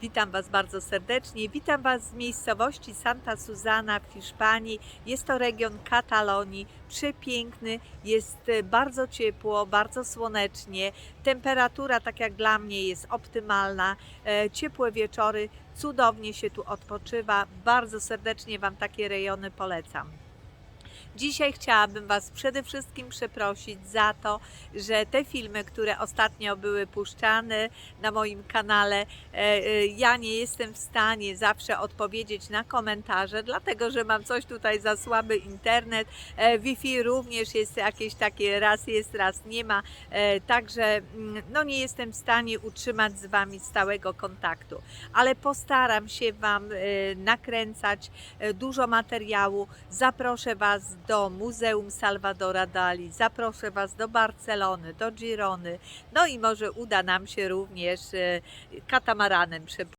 Witam Was bardzo serdecznie. Witam Was z miejscowości Santa Susana w Hiszpanii. Jest to region Katalonii. Przepiękny, jest e, bardzo ciepło, bardzo słonecznie. Temperatura, tak jak dla mnie, jest optymalna. E, Ciepłe wieczory, cudownie się tu odpoczywa. Bardzo serdecznie Wam takie rejony polecam. Dzisiaj chciałabym Was przede wszystkim przeprosić za to, że te filmy, które ostatnio były puszczane na moim kanale, e, e, ja nie jestem w stanie zawsze odpowiedzieć na komentarze, dlatego że mam coś tutaj za słaby internet. E, Wi-Fi również jest jakieś takie raz jest, raz nie ma. Także mm, no nie jestem w stanie utrzymać z Wami stałego kontaktu, ale postaram się Wam nakręcać dużo materiału. Zaproszę Was do Muzeum Salvadora Dali, zaproszę Was do Barcelony, do Girony, no i może uda nam się również e, katamaranem przepłynąć.